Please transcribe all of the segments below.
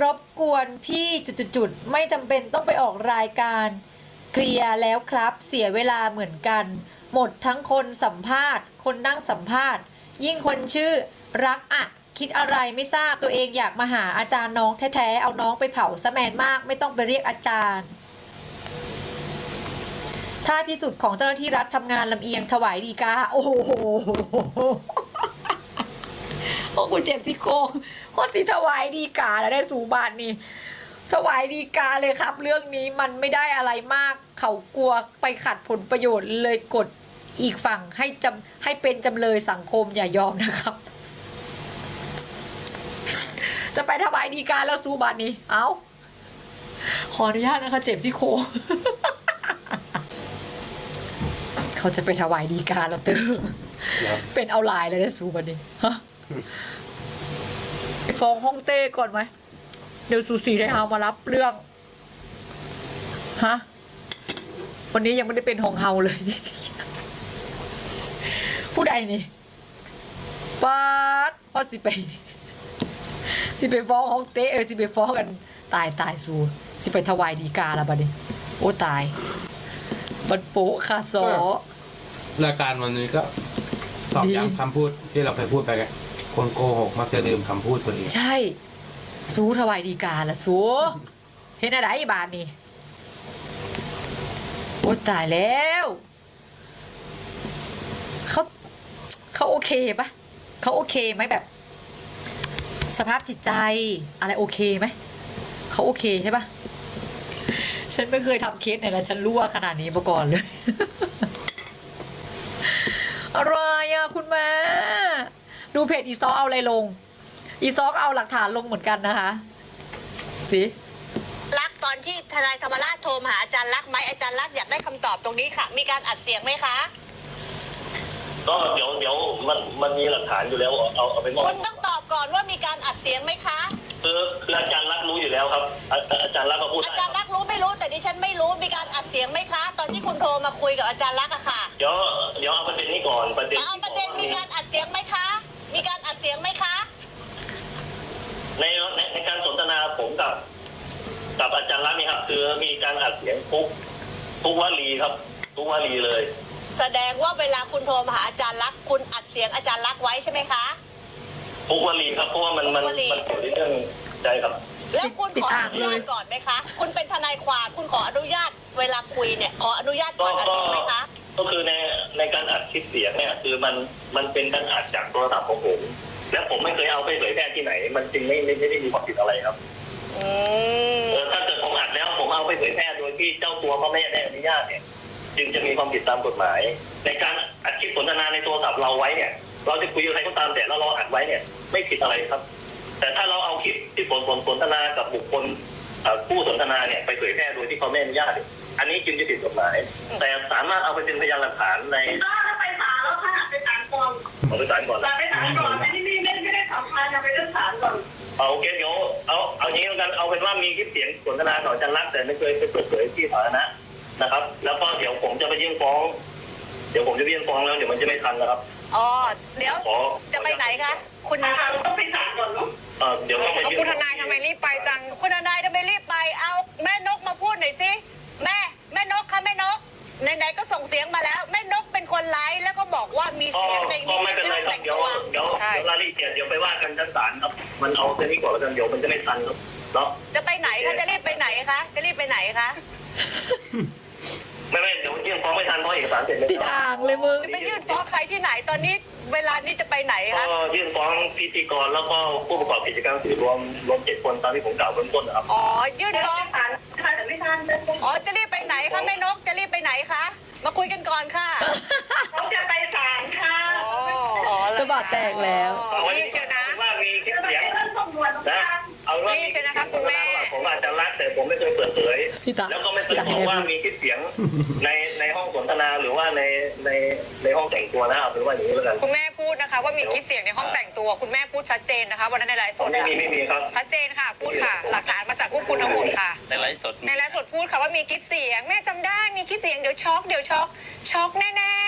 รบกวนพี่จุดๆไม่จำเป็นต้องไปออกรายการ เคลียร์แล้วครับ เสียเวลาเหมือนกัน หมดทั้งคนสัมภาษณ์ คนนั่งสัมภาษณ์ ยิ่งคนชื่อรักอะคิดอะไรไม่ทราบตัวเองอยากมาหาอาจารย์น้องแท้ๆเอาน้องไปเผาสแมนมาก ไม่ต้องไปเรียกอาจารย์ ถ้าที่สุดของเจ้าหน้าที่รัฐทำงานลำเอียงถวายดีกาโอ้โห โอ้กูเจ็บซี่โครงโคตรสิถวายดีกาแล้วได้สูบานนี่ถวายดีกาเลยครับ เรื่องนี้มันไม่ได้อะไรมาก เขากลัวไปขัดผลประโยชน์เลยกดอีกฝั่งให้จำให้เป็นจำเลยสังคมอย่ายอมนะครับ จะไปถวายดีกาแล้วสู้บานนี้ เอาขออนุญาตนะคะเจ็บซี่โครงเขาจะไปถวายดีกาแล้วเตอครับเป็นเอาลายเลยนะสูบันนี้ฮะไป ฟ้องห้องเต้ก่อนไหม เดี๋ยวสูสีได้เอามารับเรื่อง ฮะ วันนี้ยังไม่ได้เป็นของเฮาเลย ผู้ใดนี่ป๊าดพอสิไป สิไปฟ้องห้องเต้เออสิไปฟ้องกัน ตายตายสูสิไปถวายดีกาละบัดนี้ โอ้ตาย บันโปะค่ะซอรายการวันนี้ก็ตอบย้ำคำพูดที่เราเคยพูดไปไง คนโกหกมักจะลืมคำพูดตัวเอง ใช่ สู้ถวายดีกาละสู้เห็นอะไรบานนี่โอ้ตายแล้ว เขาเขาโอเคปะเขาโอเคไหมแบบ สภาพจิตใจอะไรโอเคไหมเขาโอเคใช่ปะฉันไม่เคยทำเคสไหนแล้วฉันรั่วขนาดนี้มาก่อนเลยอะไรอะคุณแม่ ดูเพจอีซอกเอาอะไรลง อีซอกเอาหลักฐานลงเหมือนกันนะคะ สิรักตอนที่ทนายธรรมราชโทรมาหาอาจารย์รักษณ์ไหมอาจารย์รักษณ์อยากได้คำตอบตรงนี้ค่ะ มีการอัดเสียงไหมคะก็เดี๋ยวเดี๋ยวมันมันมีหลักฐานอยู่แล้วเอาเอาไปมอบคุณต้องตอบก่อนว่ามีการอัดเสียงไหมคะคือคืออาจารย์รักรู้อยู่แล้วครับ อาอาจารย์รักก็พูดอาได้จารย์รักษณ์รู้ไม่รู้แต่ดิฉันไม่รู้มีการอัดเสียงไหมคะ ตอนที่คุณโทรมาคุยกับอาจารย์รักษณ์อะค่ะเดี๋ยวเดี๋ยวเอาประเด็นนี้ก่อนประเด็นเอาประเด็นมีการอัดเสียงไหมคะมีการอัด เสียงไหมคะ ในในในการสนทนาผมกับ กับอาจารย์รักนี่ครับ คือมีการอัดเสียงทุกทุกวลีครับ ทุกวลีเลย แสดงว่าเวลาคุณโทรมาหาอาจารย์รักษณ์คุณอัดเสียงอาจารย์รักษณ์ไว้ใช่ไหมคะ ทุกวลีครับเพราะว่ามันมันทุกวลี มันเกี่ยวในเรื่องใจครับ แล้วคุณติดขออ่าองนุเลญายตก่อนไหมคะ คุณเป็นทนายความคุณขออนุญาตเวลาคุยเนี่ย ขออนุญาตก่อนอัดเสียงไหมคะ ก็คือในในการอัดคลิปเสียงเนี่ยคือมันมันเป็นการอัดจากโทรศัพท์ของผมและผมไม่เคยเอาไปเผยแพร่ที่ไหน มันจึงไม่ไม่ไม่ได้มีความผิดอะไรครับอืมเออถ้าเกิดผมอัดแล้วผมเอาไปเผยแพร่โดยที่เจ้าตัวเขาไม่ได้อนุญาตเนี่ย จึงจะมีความผิดตามกฎหมาย ในการอัดคลิปสนทนาในโทรศัพท์เราไว้เนี่ย เราจะคุยกับใครก็ตามแต่แล้วเราอัดไว้เนี่ย ไม่ผิดอะไรครับ แต่ถ้าเราเอาคลิปที่สนสนสนทนากับบุคคลเอ่อผู้สนทนาเนี่ยไปเผยแพร่โดยที่เขาไม่อนุญาตเนี่ย อันนี้จึงจะผิดกฎหมาย แต่สามารถเอาไปเป็นพยานหลักฐานในก็ถ้าไปศาลแล้วค่ะไปศาลก่อนของศาลก่อนศาลไปศาลก่อนอันนี้ไม่ไม่ไม่ได้สำคัญจะไปเรื่องศาลก่อนเอาโอเคเดี๋ยวเอาเอางี้แล้วกันเอาเป็นว่ามีคลิปเสียงสนทนาของอาจันรักษณ์แต่ไม่เคยไปเปิดเผยที่สาธารณะนะครับ แล้วก็เดี๋ยวผมจะไปยื่นฟ้อง เดี๋ยวผมจะไปยื่นฟ้องแล้วเดี๋ยวมันจะไม่ทันนะครับอ๋อเดี๋ยวขอจะไปไหนคะคุณนะคะเราต้องไปศาลก่อนเนาะเอ่อเดี๋ยวต้องไปเอายื่นคุณทนายทำไมรีบไปจังคุณทนายทำไมรีบไปเอาแม่นกมาพูดหน่อยสิ แม่แม่นกคะแม่นกไหนๆก็ส่งเสียงมาแล้ว แม่นกเป็นคนไลฟ์แล้วก็บอกว่ามีก็เสียงในก็นี้ไม่เป็นไรไม่ครัแต่บงเดี๋ยวตัวเดี๋ยวใช่เดี๋ยวรายละเอียดเดี๋ยวไปว่ากันชั้นศาลครับ มันเอาแค่นี้ก่อนแล้วกันเดี๋ยวมันจะไม่ทันครับเนาะจะไปไหนคะจะรีบไปไหนคะจะรีบไปไหนคะ ไม่ไม่เดี๋ยวยื่นฟ้องไม่ทันเพราะเอกสารเสร็จแล้วติดอ่างเลยมึง จะไปยื่นฟ้องใครที่ไหนตอนนี้เวลานี้จะไปไหนก็คะยื่นฟ้องพิธีกรแล้วก็ผู้ประกอบกิจการสื่อรวมรวมเจ็ดคนตามที่ผมกล่าวเบื้องต้นนะครับอ๋อยื่นฟ้องศาลค่ะแต่ไม่ทันอ๋อจะรีบไปไหนคะแม่นกจะรีบไปไหนคะมาคุยกันก่อนค่ะเขาจะไปศาลค่ะอ๋อสะบัดแตกแล้ว วันนี้รีบเชียวนะว่ามีคลิปจะไปเสียงเรื่องสำนวนนะ เอาว่ารีมีบเชียวนะคะคุณแม่ ผมอาจจะรักแต่ผมไม่เคยเปิดเผยพี่ตาแล้วก็ไม่เคยพี่ตาบอกว่ามีคลิปเสียงในในห้องสนทนาหรือว่าในในในห้องแต่งตัวนะเอาเป็นว่าอย่างนี้แล้วกันคุณแม่พูดนะคะว่ามีคลิปเสียงในห้องแต่งตัว คุณแม่พูดชัดเจนนะคะวันนั้นในไลฟ์สดไม่อะมีไม่มีครับ ชัดเจนค่ะ พูดค่ะ หลักฐานมาจากพวกคุณทั้งหมดค่ะ ในไลฟ์สดในไลฟ์สดพูดค่ะว่ามีคลิปเสียง แม่จำได้มีคลิปเสียงเดี๋ยวช็อกเดี๋ยวช็อกช็อกแน่ๆห้องแต่งตัว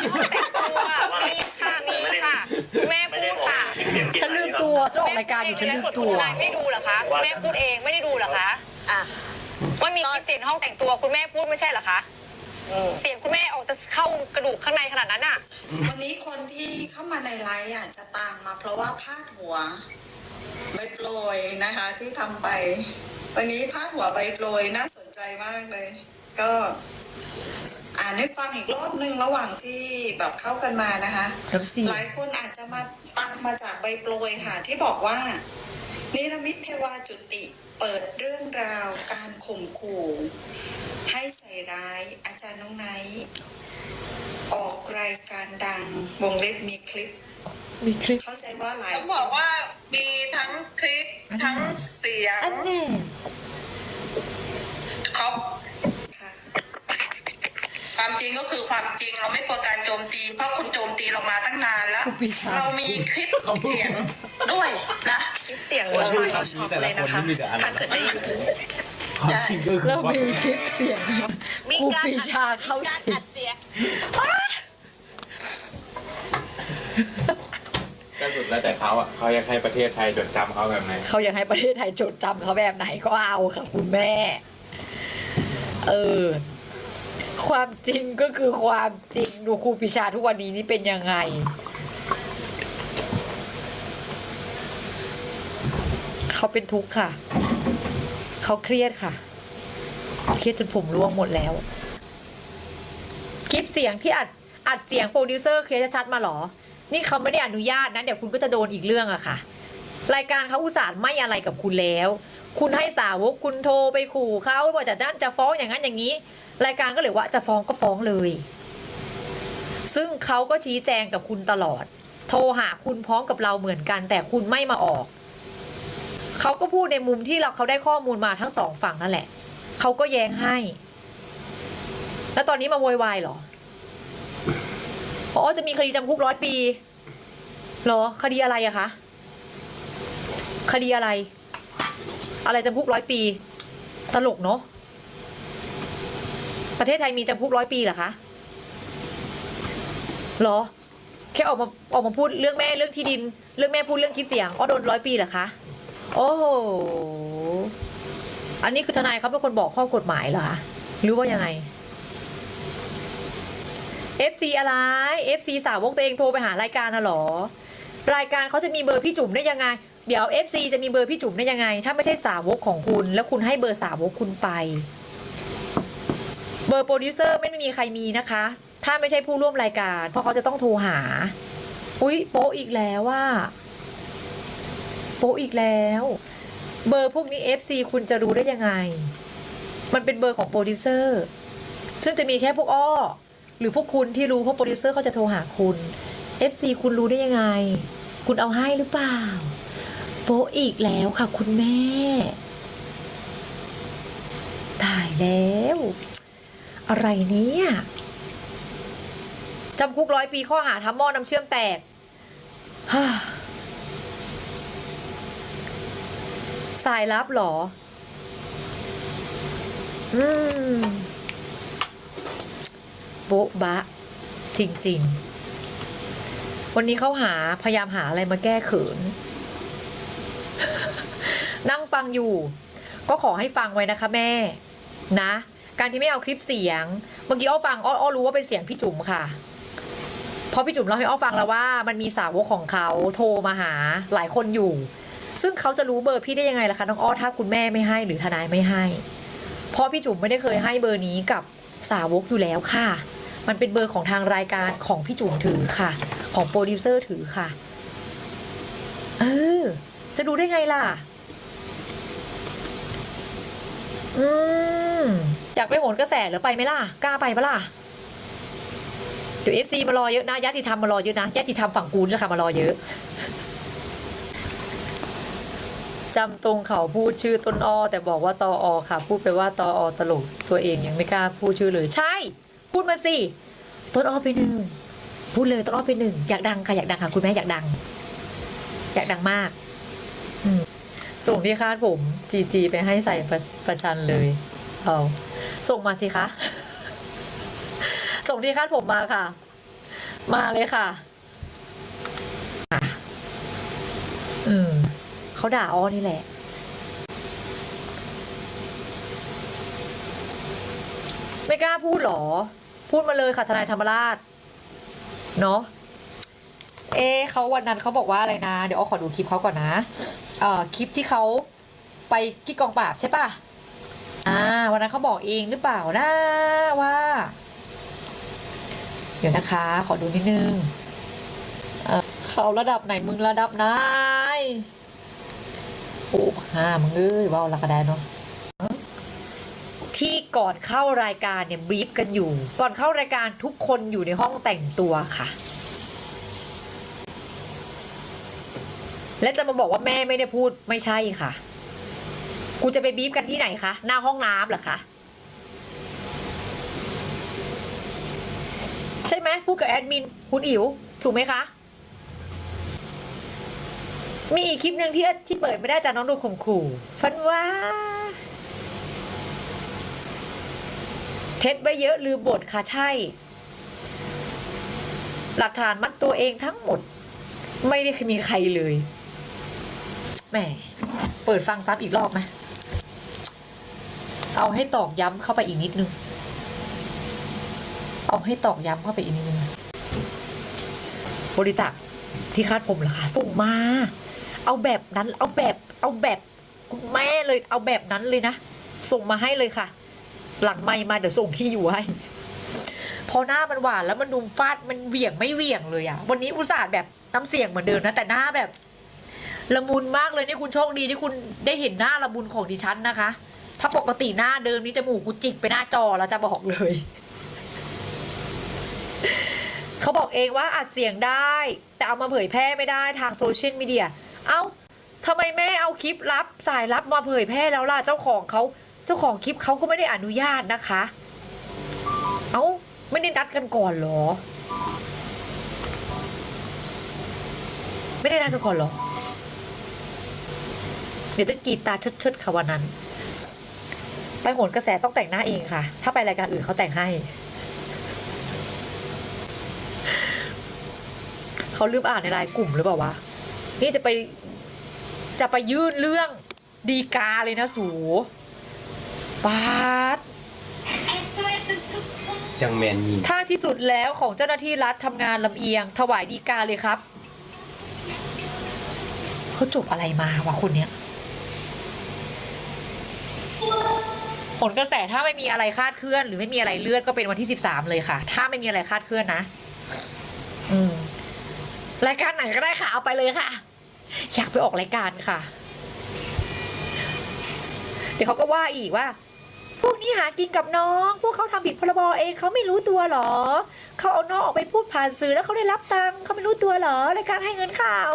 มีค่ะมีค่ะคุณแม่ไม่พูได้ดบอกค่ะคลิปเสียงที่ฉันไหลืมครับตัวจะออกรายการอยู่ฉันลืมตัวคุณแม่ไม่ดูเหรอคะคุณแม่พูดเองไม่ได้ดูเหรอคะอะว่ามีคลิปเสียงห้องแต่งตัวคุณแม่พูดไม่ใช่เหรอคะอืมเสียงคุณแม่ออกจะเข้ากระดูกข้างในขนาดนั้นอะ วันนี้คนที่เข้ามาในไลฟ์อะจะตามมาเพราะว่าพาดหัวใบโปรยนะคะ ที่ทำไป วันนี้พาดหัวใบโปรยน่าสนใจมากเลย ก็ อ่านให้ฟังอีกรอบนึงระหว่างที่แบบเข้ากันมานะคะทั้งสี่หลายคนอาจจะมาตามมาจากใบโปรยค่ะที่บอกว่า นิรมิตเทวาจุติเปิดเรื่องราวการข่มขู่ให้ใส่ร้ายอาจารย์น้องไนท์ออกรายการดังวงเล็บมีคลิป มีคลิปเข้าใจว่าหลายเขาบอกว่ามีทั้งคลิปทั้งเสียงอันแน่เขาค่ะ ความจริงก็คือความจริงเราไม่กลัวการโจมตี เพราะคุณโจมตีเรามาตั้งนานแล้วครูปีชาเรามีคลิปเสียงด้วยนะเสียงวันนี้เราช็อกเลยนะคะถ้าเกิดได้ยินความจริงก็คือเราว่ามีคลิปเสียงมีครูการปีชาเข้ามีการสิอัดเสียงก็สุดแล้วแต่เขาอะเขาอยากให้ประเทศไทยจดจำเขาแบบไหนเขาอยากให้ประเทศไทยจดจำเขาแบบไหนก็เอาค่ะคุณแม่ เออ ความจริงก็คือความจริงดูครูปีชาทุกวันนี้นี่เป็นยังไง เขาเป็นทุกข์ค่ะ เขาเครียดค่ะ เครียดจนผมร่วงหมดแล้ว คลิปเสียงที่อัดอัดเสียงโปรดิวเซอร์เคลียร์ชัดๆมาหรอ นี่เขาไม่ได้อนุญาตนะ เดี๋ยวคุณก็จะโดนอีกเรื่องอะค่ะ รายการเขาอุตส่าห์ไม่อะไรกับคุณแล้ว คุณให้สาวกคุณโทรไปขู่เขาบอกจะด้านจะฟ้องอย่างนั้นอย่างนี้ รายการก็เลยว่าจะฟ้องก็ฟ้องเลย ซึ่งเขาก็ชี้แจงกับคุณตลอด โทรหาคุณพร้อมกับเราเหมือนกัน แต่คุณไม่มาออก เขาก็พูดในมุมที่เราเขาได้ข้อมูลมาทั้งสองฝั่งนั่นแหละ เขาก็แย้งให้ แล้วตอนนี้มาโวยวายเหรออ๋อจะมีคดีจำคุกร้อยปีเหรอ คดีอะไรอะคะ คดีอะไร อะไรจำคุกร้อยปี ตลกเนาะ ประเทศไทยมีจำคุกร้อยปีเหรอคะหรอ แค่ออกมาออกมาพูดเรื่องแม่เรื่องที่ดิน เรื่องแม่พูดเรื่องคลิปเสียงอ๋อโดนร้อยปีเหรอคะโอ้โหอันนี้คือทนายเขาเป็นคนบอกข้อกฎหมายเหรอคะหรือว่ายังไง FC อะไร FC สาวกตัวเองโทรไปหารายการน่ะหรอ รายการเขาจะมีเบอร์พี่จุ๋มได้ยังไง เดี๋ยว FC จะมีเบอร์พี่จุ๋มได้ยังไง ถ้าไม่ใช่สาวกของคุณ แล้วคุณให้เบอร์สาวกคุณไป เบอร์โปรดิวเซอร์ไม่มีใครมีนะคะ ถ้าไม่ใช่ผู้ร่วมรายการ เพราะเขาจะต้องโทรหา อุ๊ย โป๊อีกแล้วว่า โป๊อีกแล้ว เบอร์พวกนี้ FC คุณจะรู้ได้ยังไง มันเป็นเบอร์ของโปรดิวเซอร์ซึ่งจะมีแค่พวกอ้อ หรือพวกคุณที่รู้เพราะโปรดิวเซอร์เขาจะโทรหาคุณ FC คุณรู้ได้ยังไง คุณเอาให้หรือเปล่า โป๊อีกแล้วค่ะคุณแม่ตายแล้ว อะไรเนี่ยจำคุกร้อยปีข้อหาทำหม้อน้ำเชื่อมแตกสายลับหรอ อืม โบ๊ะบะ จริง ๆ วันนี้เขาหาพยายามหาอะไรมาแก้เขิน นั่งฟังอยู่ ก็ขอให้ฟังไว้นะคะแม่ นะ การที่ไม่เอาคลิปเสียง เมื่อกี้อ้อฟังอ้ออ้อรู้ว่าเป็นเสียงพี่จุ๋มค่ะ เพราะพี่จุ๋มเล่าให้อ้อฟังแล้วว่ามันมีสาวกของเขาโทรมาหาหลายคนอยู่ ซึ่งเขาจะรู้เบอร์พี่ได้ยังไงล่ะคะน้องอ้อถ้าคุณแม่ไม่ให้หรือทนายไม่ให้ เพราะพี่จุ๋มไม่ได้เคยให้เบอร์นี้กับสาวกอยู่แล้วค่ะ มันเป็นเบอร์ของทางรายการของพี่จุ๋มถือค่ะ ของโปรดิวเซอร์ถือค่ะ เออ จะดูได้ไงล่ะ อืม อยากไปโหนกระแสหรือไปไหมล่ะกล้าไปปะล่ะเดี๋ยวเอฟซีมารอเยอะนะญาติธรรมมารอเยอะนะญาติธรรมฝั่งกูนี่แหละค่ะมารอเยอะจำตรงเขาพูดชื่อต้นอ้อแต่บอกว่าตออค่ะ พูดไปว่าตออตลกตัวเองยังไม่กล้าพูดชื่อเลย ใช่ พูดมาสิต้นอ้อไปหนึ่งพูดเลยต้นอ้อไปหนึ่งอยากดังค่ะอยากดังค่ะคุณแม่อยากดัง อยากดังมากส่งที่คาดผมจีจีไปให้ใส่ประประชันเลย เอาส่งมาสิคะ ส่งที่คาดผมมาค่ะ มาเลยค่ะอะ อืมเขาด่าอ้อนี่แหละ ไม่กล้าพูดหรอ พูดมาเลยค่ะทนายธรรมราช เนาะเอะเขาวันนั้นเขาบอกว่าอะไรนะ เดี๋ยวอ้อขอดูคลิปเขาก่อนนะ เอ่อ คลิปที่เขาไปที่กองปราบใช่ปะ อ่าวันนั้นเขาบอกเองหรือเปล่านะว่า เดี๋ยวนะคะ ขอดูนิดนึงเขาระดับไหนมึงระดับไหนโอ้ฮ่ามึงเอ้ยว่าละกระไดเนาะที่ก่อนเข้ารายการเนี่ยบีฟกันอยู่ ก่อนเข้ารายการทุกคนอยู่ในห้องแต่งตัวค่ะ และจะมาบอกว่าแม่ไม่ได้พูดไม่ใช่ค่ะ กูจะไปบรีฟกันที่ไหนคะ หน้าห้องน้ำเหรอคะ ใช่ไหมพูดกับแอดมิน คุณอิ๋วถูกไหมคะ มีอีกคลิปหนึ่งที่ที่เปิดไม่ได้จากน้องดูข่มขู่ฟันว่า เท็จไว้เยอะลืมบทค่ะใช่ หลักฐานมัดตัวเองทั้งหมด ไม่ได้มีใครเลยแหมเปิดฟังซ้ำอีกรอบไหม เอาให้ตอกย้ำเข้าไปอีกนิดนึง เอาให้ตอกย้ำเข้าไปอีกนิดนึง บริจาคที่คาดผมเหรอคะส่งมา เอาแบบนั้น เอาแบบ เอาแบบคุณแม่เลย เอาแบบนั้นเลยนะ ส่งมาให้เลยค่ะ หลังไม่มาเดี๋ยวส่งที่อยู่ให้พอหน้ามันหวานแล้วมันดุมฟาดมันเหวี่ยงไม่เหวี่ยงเลยอะวันนี้อุตส่าห์แบบน้ำเสียงเหมือนเดิมนะแต่หน้าแบบละมุนมากเลยนี่คุณโชคดีที่คุณได้เห็นหน้าละมุนของดิฉันนะคะ ถ้าปกติหน้าเดิมนี่จมูกกูจิกไปหน้าจอแล้วจะบอกเลย เขาบอกเองว่าอัดเสียงได้ แต่เอามาเผยแพร่ไม่ได้ทางโซเชียลมีเดีย เอ้าทำไมแม่เอาคลิปลับสายลับมาเผยแพร่แล้วล่ะเจ้าของเขาเจ้าของคลิปเขาก็ไม่ได้อนุญาตนะคะ เอ้าไม่ได้นัดกันก่อนหรอ ไม่ได้นัดกันก่อนหรอ เดี๋ยวจะกีดตาเชิดๆค่ะวันนั้น ไปโหนกระแสต้องแต่งหน้าเองค่ะ ถ้าไปรายการอื่นเขาแต่งให้ เขาลืมอ่านในไลน์กลุ่มหรือเปล่าวะ นี่จะไป จะไปยื่นเรื่องดีกาเลยนะสูปาดจังแมนยิงถ้าที่สุดแล้วของเจ้าหน้าที่รัฐทำงานลำเอียง ถวายดีกาเลยครับ เขาจบอะไรมาวะคนเนี้ย ผลกระแสถ้าไม่มีอะไรคาดเคลื่อน หรือไม่มีอะไรเลือดก็เป็นวันที่สิบสามเลยค่ะ ถ้าไม่มีอะไรคาดเคลื่อนนะ อืมรายการไหนก็ได้ค่ะเอาไปเลยค่ะ อยากไปออกรายการค่ะ เดี๋ยวเขาก็ว่าอีกว่า พวกนี้หากินกับน้อง พวกเขาทำผิดพรบเองเขาไม่รู้ตัวหรอ เขาเอาน้องออกไปพูดผ่านสื่อแล้วเขาได้รับตังค์เขาไม่รู้ตัวหรอรายการให้เงินข่าว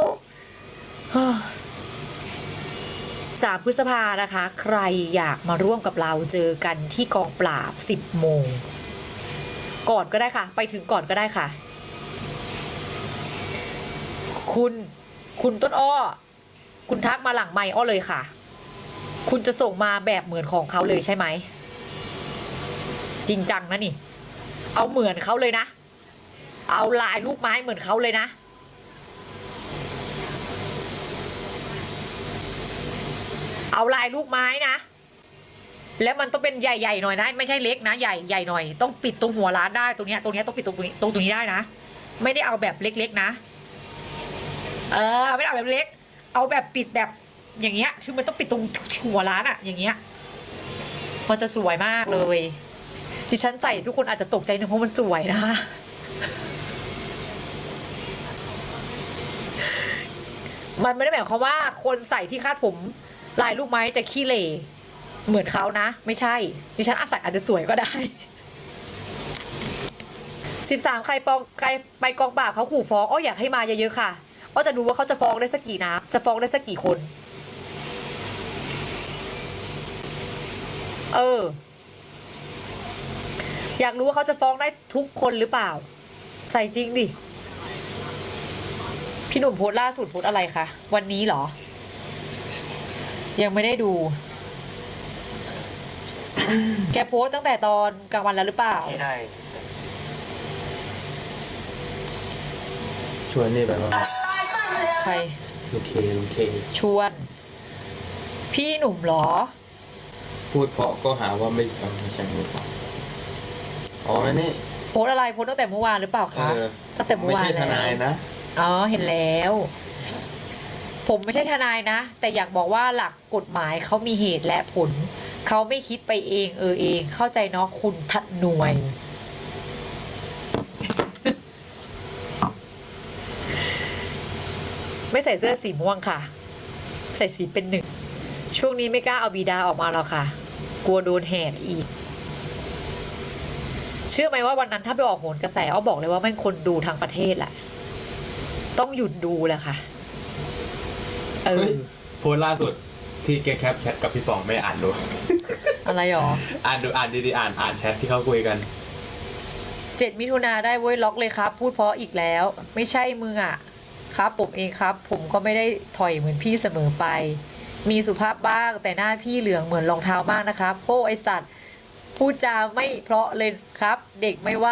3 พฤษภานะคะ ใครอยากมาร่วมกับเราเจอกันที่กองปราบ 10 โมง ก่อนก็ได้ค่ะ ไปถึงก่อนก็ได้ค่ะ คุณคุณต้นอ้อ คุณทักมาหลังไม่อ้อเลยค่ะ คุณจะส่งมาแบบเหมือนของเขาเลยใช่ไหม จริงจังนะนี่ เอาเหมือนเขาเลยนะ เอาลายลูกไม้เหมือนเขาเลยนะ เอาลายลูกไม้นะ แล้วมันต้องเป็นใหญ่ๆหน่อยนะไม่ใช่เล็กนะ ใหญ่ใหญ่หน่อย ต้องปิดตรงหัวร้านได้ตรงเนี้ยตรงเนี้ยต้องปิดตรงนี้ตรงตรงนี้ได้นะ ไม่ได้เอาแบบเล็กๆนะ เออ ไม่ได้เอาแบบเล็ก เอาแบบปิดแบบอย่างเงี้ยคือมันต้องปิดตรงหัวร้านอะอย่างเงี้ยมันจะสวยมากเลยที่ฉันใส่ทุกคนอาจจะตกใจนึงเพราะมันสวยนะคะมันไม่ได้หมายความว่าคนใส่ที่คาดผม ลายลูกไม้จะขี้เหร่เหมือนเขานะ ไม่ใช่ ดิฉันอาจใส่อาจจะสวยก็ได้สิบสามใครปองใครไปกองปราบเขาขู่ฟ้องอ้ออยากให้มาเยอะๆค่ะอ้อจะดูว่าเขาจะฟ้องได้สักกี่นะจะฟ้องได้สักกี่คน เออ อยากรู้ว่าเขาจะฟ้องได้ทุกคนหรือเปล่า ใส่จริงดิ พี่หนุ่มโพส์ล่าสุดโพสอะไรคะ วันนี้เหรอ ยังไม่ได้ดู แกโพสต์ตั้งแต่ตอนกลางวันแล้วหรือเปล่า ใช่ชวนนี่แบบว่าใครโอเคโอเค ชวนโพี่หนุ่มเหรอ พูดเพราะก็หาว่าไม่เอาไม่ใช่ไม่พออ๋อนี่โพสต์อะไรโพสต์ตั้งแต่เมื่อวานหรือเปล่าเอคะอตั้งแต่เมื่ไม่อวานใช่ทนายแล้วนะ อ๋อเห็นแล้ว ผมไม่ใช่ทนายนะ แต่อยากบอกว่าหลักกฎหมายเขามีเหตุและผล เขาไม่คิดไปเองเออเอง เข้าใจเนาะคุณทัดหน่วย ไม่ใส่เสื้อสีม่วงค่ะ ใส่สีเป็นหนึ่ง ช่วงนี้ไม่กล้าเอาบีดาออกมาแล้วค่ะ กลัวโดนแหกอีก เชื่อไหมว่าวันนั้นถ้าไปออกโหนกระแสอ้อบอกเลยว่าแม่คนดูทางประเทศแหละ ต้องหยุดดูแหละค่ะ เออ โพสต์ล่าสุดที่แกแคปแชทกับพี่ป๋องไม่อ่านดู อะไรหรออ่านดูอ่านดีๆอ่านอ่านแชทที่เขาคุยกันเจ็ดมิถุนาได้เว้ยล็อกเลยครับ พูดเพราะอีกแล้ว ไม่ใช่มึงอะ ครับ ผมเองครับ ผมก็ไม่ได้ถอยเหมือนพี่เสมอไป มีสุภาพบ้างแต่หน้าพี่เหลืองเหมือนรองเท้ามากนะครับโอ้ไอสัตว์พูดจาไม่เพราะเลยครับ เด็กไม่ไหว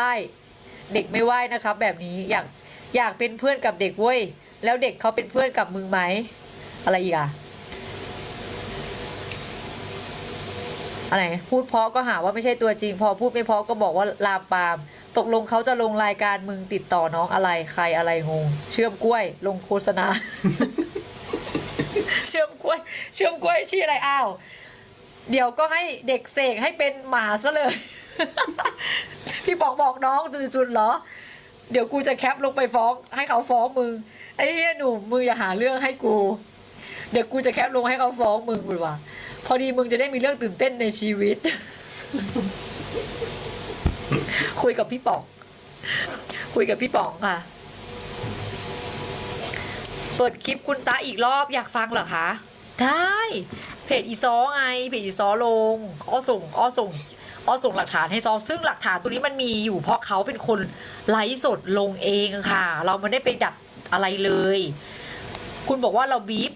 เด็กไม่ไหวนะครับ แบบนี้อยากอยากเป็นเพื่อนกับเด็กเว้ยแล้วเด็กเขาเป็นเพื่อนกับมึงไหม อะไรอีกอะอะไรพูดเพาะก็หาว่าไม่ใช่ตัวจริง พอพูดไม่เพาะก็บอกว่าลามปาม ตกลงเขาจะลงรายการมึงติดต่อน้องอะไรใครอะไรงง เชื่อมกล้วย ลงโฆษณา เชื่อมกล้วย เชื่อมกล้วยชื่ออะไรอ้าวเดี๋ยวก็ให้เด็กเสกให้เป็นหมาซะเลย พี่บอกบอกน้องจุดๆเหรอ เดี๋ยวกูจะแคปลงไปฟ้อง ให้เขาฟ้องมึงไอ้เหี้ยหนุ่มมึงอย่าหาเรื่องให้กู เดี๋ยวกูจะแคปลงให้เขาฟ้องมึงคุณว่า พอดีมึงจะได้มีเรื่องตื่นเต้นในชีวิต คุยกับพี่ป๋อง คุยกับพี่ป๋องค่ะ เปิดคลิปคุณตาอีกรอบอยากฟังเหรอคะ ได้ เพจอีซอไง เพจอีซอลงอ้อส่งอ้อส่งอ้อส่งหลักฐานให้ซอซึ่งหลักฐานตัวนี้มันมีอยู่เพราะเขาเป็นคนไลฟ์สดลงเองค่ะ เราไม่ได้ไปดัดอะไรเลย คุณบอกว่าเราบีบ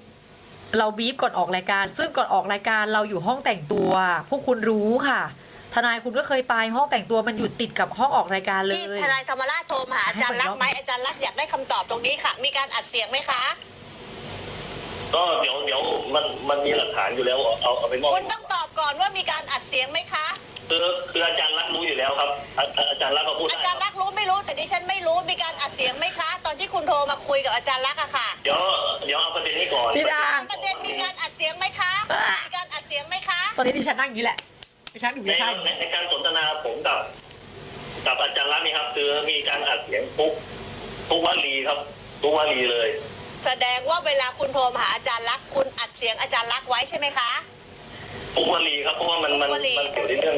เราบีบก่อนออกรายการ ซึ่งก่อนออกรายการเราอยู่ห้องแต่งตัว พวกคุณรู้ค่ะ ทนายคุณก็เคยไปห้องแต่งตัวมันอยู่ติดกับห้องออกรายการเลย ที่ทนายธรรมราชโทรมาหาอาจารย์รักษณ์ไหมอาจารย์รักษณ์อยากได้คำตอบตรงนี้ค่ะ มีการอัดเสียงไหมคะ ก็เดี๋ยวเดี๋ยวมันมันมีหลักฐานอยู่แล้วเอาเอาไปมอบคุณต้องตอบก่อนว่ามีการอัดเสียงไหมคะ คือคืออาจารย์รักรู้อยู่แล้วครับอาอาจารย์รักก็พูดอาได้จารย์รักษณ์รู้ไม่รู้แต่ดิฉันไม่รู้มีการอัดเสียงไหมคะ ตอนที่คุณโทรมาคุยกับอาจารย์รักษณ์อะค่ะ ตอนนี้ดิฉันนั่งอย่างนี้แหละดิฉันอยู่ในข้างในในการสนทนาผมกับกับอาจารย์รักนี่ครับ คือมีการอัดเสียงทุกทุกวลีครับทุกวลีเลย แสดงว่าเวลาคุณโทรมาหาอาจารย์รักษณ์คุณอัดเสียงอาจารย์รักษณ์ไว้ใช่ไหมคะ ทุกวลีครับเพราะว่ามันมันทุกวลี มันเกี่ยวในเรื่อง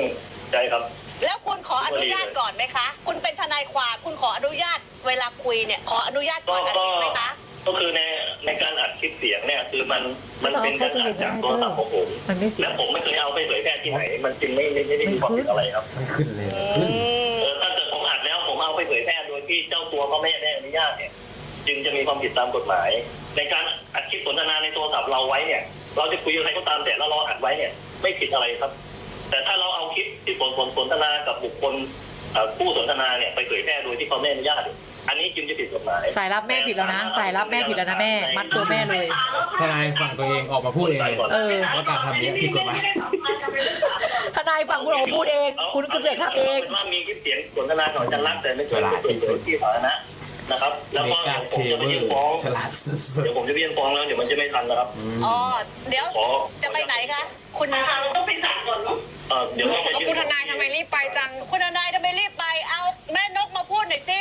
ใจครับ แล้วคุณขออนุญาตก่อนไหมคะ คุณเป็นทนายความคุณขออนุญาตเวลาคุยเนี่ยขออนุญาตก่อนอัดเสียงไหมคะ ก็คือในในการอัดคลิปเสียงเนี่ยคือมันมันเป็นการอัดจากโทรศัพท์ของผมๆมันไม่เสียและผมไม่เคยเอาไปเผยแพร่ที่ไหน มันจึงไม่ไม่ไม่ได้มีความผิดอะไรครับไม่ขึ้นเลยอืขึ้นมเออถ้าเกิดผมอัดแล้วผมเอาไปเผยแพร่โดยที่เจ้าตัวเขาไม่ได้อนุญาตเนี่ยจึงจะมีความผิดตามกฎหมาย ในการอัดคลิปสนทนาในโทรศัพท์เราไว้เนี่ย เราจะคุยกับใครก็ตามแต่แล้วเราอัดไว้เนี่ย ไม่ผิดอะไรครับ แต่ถ้าเราเอาคลิป ที่สนสนสนทนากับบุคคลเอ่อผู้สนทนาเนี่ยไปเผยแพร่โดยที่เขาไม่อนุญาตอันนี้จึงจะผิดกฎหมายสายรับแม่ผิดแล้วนะสายรับแม่ผิดแล้วนะแม่ มัดตัวแม่เลยทนายฝั่งตัวเองออกมาพูดเองเลยเออว่าการทำเนี้ยผิดกฎหมายทนายฝั่งคุณโอพูดเอง คุณก็เสือกทำเองว่ามีคลิปเสียงสนทนาของอาจารย์รักษณ์แต่ไม่เคยเปิดเผยที่สาธารณะ นะครับ แล้วเมก็กาเดี๋ยวเคผมจะไปเบิยื่ลนฟ้องฉลาดสุดเดี๋ยวผมจะไปยื่นฟ้องแล้วเดี๋ยวมันจะไม่ทันนะครับ อ๋อ เดี๋ยวขอจะไปไหนคะ คุณต้องไปศาลก่อนเนาะเอ่อเดี๋ยวต้องไปแล้วยื่นคุณทนายทำไมรีบไปจัง คุณทนายทำไมรีบไป เอาแม่นกมาพูดหน่อยสิ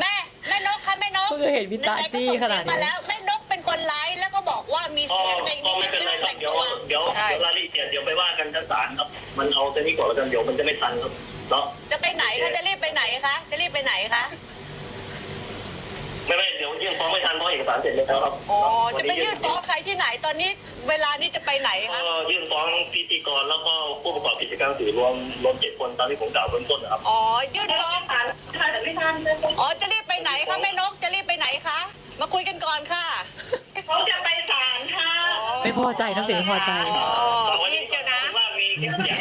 แม่แม่นกคะแม่นกเพิ่งเห็นพี่ตาจี้ขนาดนี้ ไหๆก็ส่งเสียงมาแล้วแม่นกเป็นคนไลฟ์แล้วก็บอกว่ามีก็เสียงในก็มีไม่เป็นไรการครับแต่งเดี๋ยวตัว เดี๋ยวใช่เดี๋ยวรายละเอียดเดี๋ยวไปว่ากันชั้นศาลครับ มันเอาตัวนี้ก่อนแล้วกันเดี๋ยวมันจะไม่ทันครับเนาะจะไปไหนคะจะรีบไปไหนคะ จะรีบไปไหนคะ ไม่ไม่เดี๋ยวยื่นฟ้องไม่ทันเพราะเอกสารเสร็จแล้วครับอ๋อจะไปยื่นฟ้องใครที่ไหนตอนนี้เวลานี้จะไปไหนคะก็ยื่นฟ้องพิธีกรแล้วก็ผู้ประกอบกิจการสื่อรวมรวมเจ็ดคนตามที่ผมกล่าวเบื้องต้นนะครับอ๋อยื่นฟ้องศาลค่ะแต่ไม่ทันเลยอ๋อจะรีบไปไหนคะแม่นกจะรีบไปไหนคะมาคุยกันก่อนค่ะเขาจะไปศาลค่ะไม่พอใจน้ำเสียงไม่พอใจนี่เชียวนะว่ามีคลิปเสียง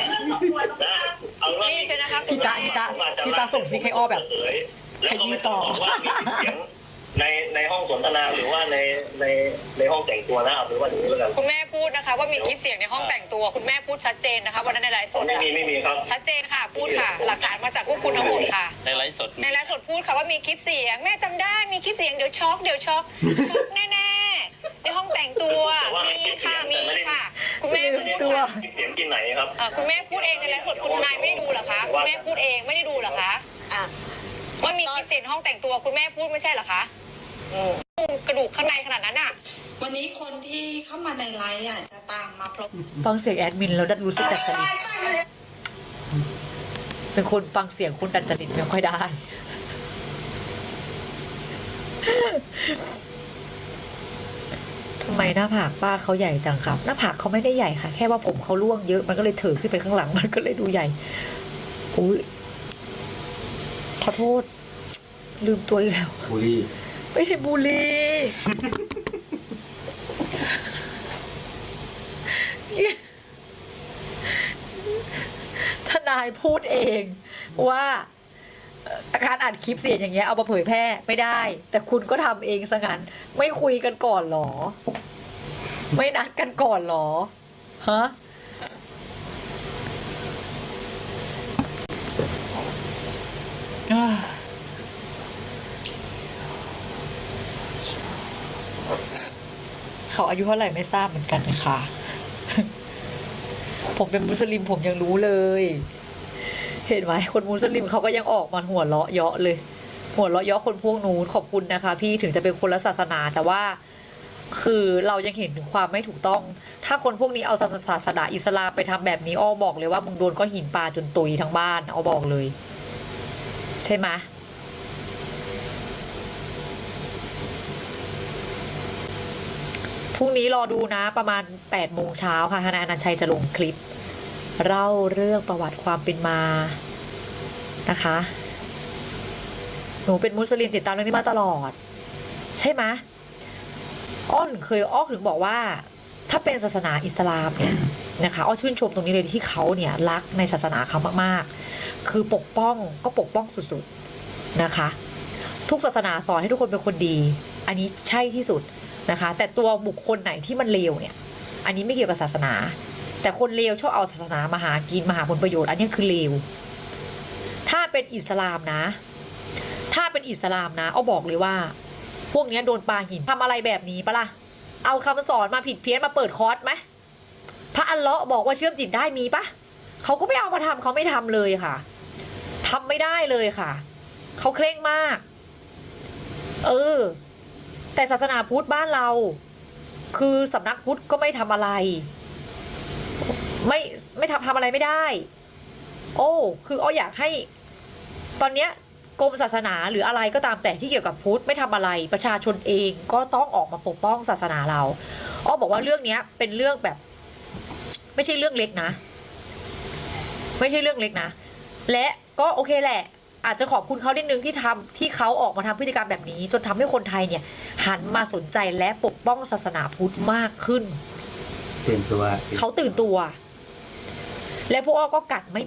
นะเอาว่านี่มีใช่นะคะพี่ตาพี่ตาพี่ตาส่ง CKO แบบแล้วก็ไม่ต้องบอกว่ามีคลิปเสียง ในในห้องสนทนาหรือว่าในในในห้องแต่งตัวนะเอาเป็นว่าอย่างนี้แล้วกันคุณแม่พูดนะคะ ว่ามีคลิปเสียงในห้องแต่งตัว คุณแม่พูดชัดเจนนะคะวันนั้นในไลฟ์สดไม่อะมีไม่มีครับชัดเจนค่ะ พูดค่ะ หลักฐานมาจากพวกคุณทั้งหมดค่ะ ในไลฟ์สดในไลฟ์สดพูดค่ะว่ามีคลิปเสียง แม่จำได้มีคลิปเสียงเดี๋ยวช็อกเดี๋ยวช็อกช็อกแน่ๆในห้องแต่งตัวแต่ว่ามีมีคลิปเสีค่ะยงมีแต่ไม่ได้ค่ะ คุณแม่พูดตัวค่ะเสียงที่ไหนครับเอ่อคุณแม่พูดเองในไลฟ์สดคุณทนายไม่ได้ดูเหรอคะคุณแม่พูดเองไม่ได้ดูเหรอคะอะว่ามีคลิปเสียงในห้องแต่งตัวคุณแม่พูดไม่ใช่เหรอคะอืม กระดูกข้างในขนาดนั้นอะ วันนี้คนที่เข้ามาในไลฟ์อะจะตามมาเพราะฟังเสียงแอดมินแล้วดันรู้สึกดัดจริตเป็นคนฟังเสียงคุณดัดจริตไม่ค่อยได้ ทำไมหน้าผากป้าเขาใหญ่จังครับ หน้าผากเขาไม่ได้ใหญ่ค่ะ แค่ว่าผมเขาร่วงเยอะ มันก็เลยเถิดขึ้นไปข้างหลัง มันก็เลยดูใหญ่ อุ้ยขอโทษ ลืมตัวอีกแล้วบูลลี่ ไม่ได้บูลลี่ทนายพูดเองว่าอ่อการอัดคลิปเสียงอย่างเงี้ยเอามาเผยแพร่ไม่ได้ แต่คุณก็ทำเองซะงั้นไม่คุยกันก่อนหรอ ไม่นัดกันก่อนหรอฮะ เขาอายุเท่าไหร่ไม่ทราบเหมือนกันนะคะผมเป็นมุสลิมผมยังรู้เลย เห็นไหมคนมุสลิมเขาก็ยังออกมาหัวเราะเยาะเลย หัวเราะเยาะคนพวกนู้นขอบคุณนะคะ พี่ถึงจะเป็นคนละศาสนาแต่ว่าคือเรายังเห็นถึงความไม่ถูกต้อง ถ้าคนพวกนี้เอาศาสศาสนาอิสลามไปทำแบบนี้อ้อบอกเลยว่ามึงโดนก้อนหินปาจนตุยทั้งบ้านอ้อบอกเลย ใช่ไหม พรุ่งนี้รอดูนะประมาณ8โมงเช้าค่ะทนายอนันชัยจะลงคลิป เล่าเรื่องประวัติความเป็นมานะคะ หนูเป็นมุสลิมติดตามเรื่องนี้มาตลอด ใช่ไหมอ้อถึงเคยอ้อถึงบอกว่า ถ้าเป็นศาสนาอิสลามเนี่ยนะคะอ้อชื่นชมตรงนี้เลยที่เขาเนี่ยรักในศาสนาเขามากๆ คือปกป้องก็ปกป้องสุดๆนะคะ ทุกศาสนาสอนให้ทุกคนเป็นคนดี อันนี้ใช่ที่สุด นะคะ แต่ตัวบุคคลไหนที่มันเลวเนี่ย อันนี้ไม่เกี่ยวกับศาสนา แต่คนเลวชอบเอาศาสนามาหากินมาหาผลประโยชน์ อันนี้คือเลว ถ้าเป็นอิสลามนะ ถ้าเป็นอิสลามนะเอาบอกเลยว่า พวกนี้โดนปาหินทำอะไรแบบนี้ปะล่ะ เอาคำสอนมาผิดเพี้ยนมาเปิดคอร์สไหมพระอัลเลาะห์บอกว่าเชื่อมจิตได้มีปะเขาก็ไม่เอามาทำเขาไม่ทำเลยค่ะทำไม่ได้เลยค่ะ เขาเคร่งมาก เออ แต่ศาสนาพุทธบ้านเรา คือสำนักพุทธก็ไม่ทำอะไร ไม่ไม่ทำทำอะไรไม่ได้ โอ้คืออ้ออยากให้ ตอนเนี้ยกรมศาสนาหรืออะไรก็ตามแต่ที่เกี่ยวกับพุทธไม่ทำอะไรประชาชนเองก็ต้องออกมาปกป้องศาสนาเราอ้อบอกว่าเรื่องเนี้ยเป็นเรื่องแบบ ไม่ใช่เรื่องเล็กนะ ไม่ใช่เรื่องเล็กนะ และก็โอเคแหละ อาจจะขอบคุณเขานิดนึงที่ทำที่เขาออกมาทำพฤติกรรมแบบนี้ จนทำให้คนไทยเนี่ย หันมาสนใจและปกป้องศาสนาพุทธมากขึ้นเตรียมตัว เขาตื่นตัว และพวกอ้อก็กัดไม่